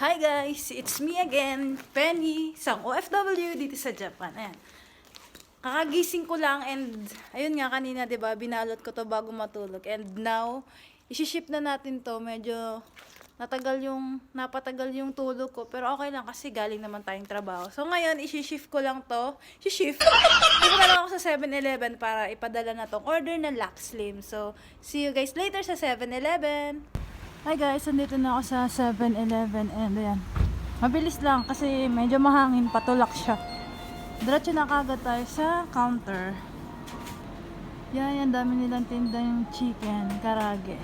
Hi guys, it's me again, Penny, isang OFW dito sa Japan. Ayan. Kakagising ko lang and ayun nga kanina 'di ba, binalot ko to bago matulog. And now, isi-ship na natin to. Medyo natagal yung napatagal yung tulog ko, pero okay lang kasi galing naman tayong trabaho. So ngayon, isi-shift ko lang to. Isi-shift. Dito na lang ako sa 7-Eleven para ipadala na tong order ng Lux Slim. So, see you guys later sa 7-Eleven. Hi guys, nandito na ako sa 7-Eleven and ayan. Mabilis lang kasi medyo mahangin, patulak siya. Diretso na kagad tayo sa counter. Yan, yan, dami nilang tindang chicken, karage.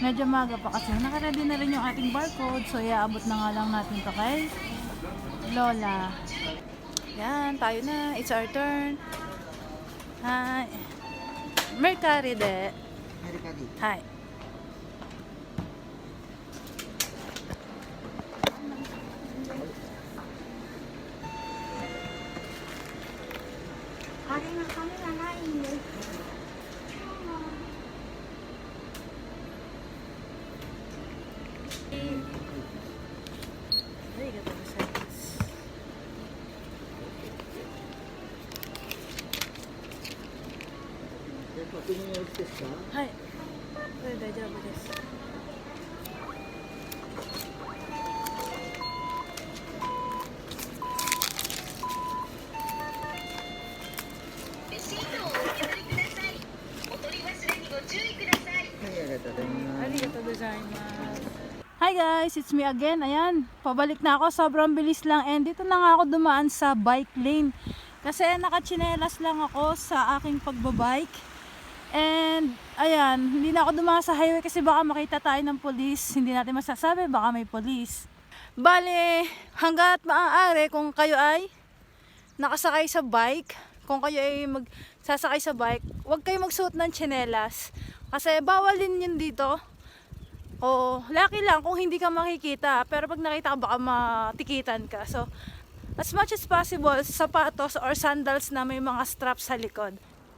Medyo maga pa kasi. Nakaready na rin yung ating barcode. So, iaabot na nga lang natin to kay Lola. Yan, tayo na. It's our turn. Hi. Mercari de. メルカリはい。あれが金がないんです。ありがとう確認よろしいですかはい。これ大丈夫です。 レシートをお受け取りください。お取り忘れにご注意ください。はい、ありがとうございます。 Arigatou gozaimasu. Hi guys, it's me again. Ayan, pabalik na ako. Sobrang bilis lang. And dito na nga ako dumaan sa bike lane. Kasi nakachinelas lang ako sa aking pagbabike. And ayan, hindi na ako dumaan sa highway kasi baka makita tayo ng polis. Hindi natin masasabi, baka may polis. Bale, hanggat maaari kung kayo ay nakasakay sa bike, kung kayo ay magsasakay sa bike, huwag kayo magsuot ng tsinelas. Kasi bawal din yun dito. O, lucky lang kung hindi ka makikita. Pero pag nakita ka, baka matikitan ka. So, as much as possible, sapatos or sandals na may mga straps sa likod.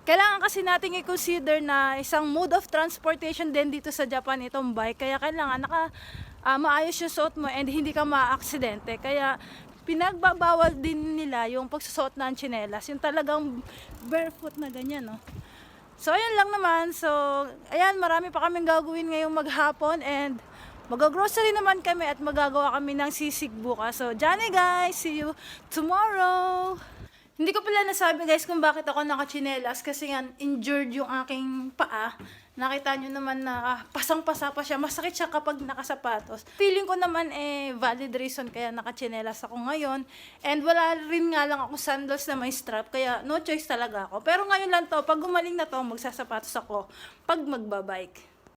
Kailangan kasi nating i-consider na isang mode of transportation din dito sa Japan itong bike. Kaya kailangan naka, ah, maayos yung suot mo and hindi ka ma-aksidente. Kaya pinagbabawal din nila yung pagsusuot ng tsinelas. Yung talagang barefoot na ganyan, no? So, ayun lang naman. So, ayan, marami pa kaming gagawin ngayong maghapon and mag-grocery naman kami at magagawa kami ng sisig bukas. So, Johnny guys, see you tomorrow! Hindi ko pala nasabi guys kung bakit ako nakachinelas kasi nga injured yung aking paa. Nakita nyo naman na ah, pasang-pasa pa siya. Masakit siya kapag nakasapatos. Feeling ko naman eh valid reason kaya nakachinelas ako ngayon. And wala rin nga lang ako sandals na may strap kaya no choice talaga ako. Pero ngayon lang to, pag gumaling na to, magsasapatos ako pag magbabike.